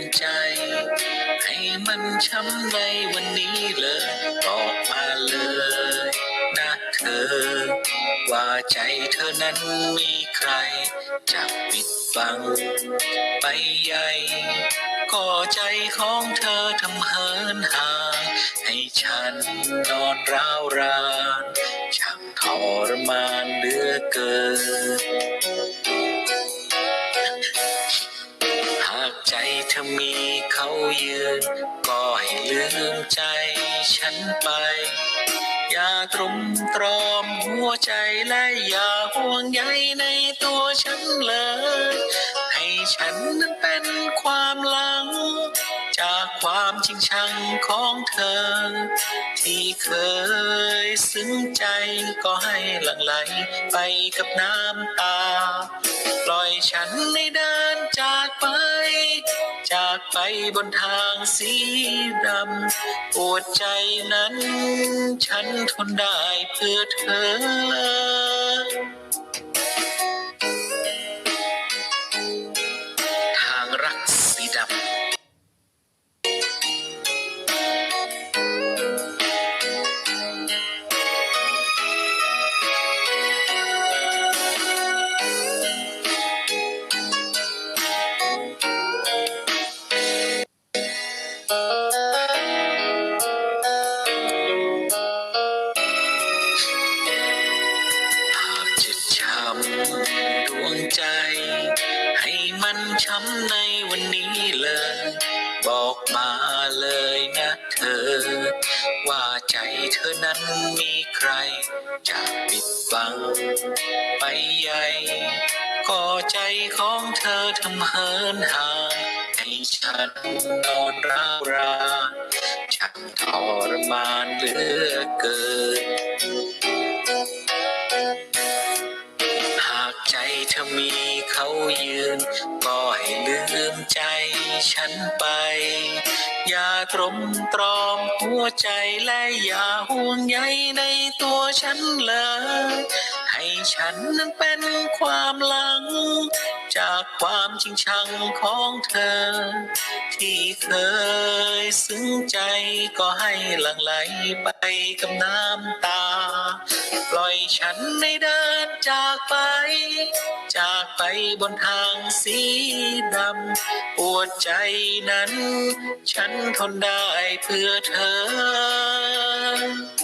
งใจ ให้มันช้ำในวันนี้เลยบอกมาเลยนะเธอ ว่าใจเธอนั้นมีใคร จะปิดบังไปใหญ่ก็ใจของเธอทำเหินห่างให้ฉันนอนร้าวรานช่างทรมานเหลือเกิน ใจเธอมีเขายืน ก็ให้ลืมใจฉันไป อย่าตรุมตรอมหัวใจและอย่าห่วงใยในตัวฉันเลย ให้ฉันนั้นเป็นความหลัง ความจริงชังของเธอ ที่เคยซึ้งใจก็ให้หลั่งไหลไปกับน้ำตา ปล่อยฉันในเดินจากไป จากไปบนทางสีดำปวดใจนั้น ฉันทนได้เพื่อเธอ ดวงใจ ให้มันช้ำในวันนี้เลย บอกมาเลยนะเธอ ว่าใจเธอนั้นมีใคร จะปิดบังไปใหญ่ก็ใจของเธอทำเหินห่าง ให้ฉันนอนร้าวรานช่างทรมานเหลือเกิน หากใจเธอมีเขายืน ก็ให้ลืมใจฉันไป อย่าตรมตรอมหัวใจและอย่าห่วงใยในตัวฉันเลย ให้ฉันนั้นเป็นความหลัง จากความจริงชังของเธอ ที่เคยซึ้งใจก็ให้หลั่งไหลไปกับน้ำตา ปล่อยฉันในเดินจากไป จากไปบนทางสีดำปวดใจนั้น ฉันทนได้เพื่อเธอ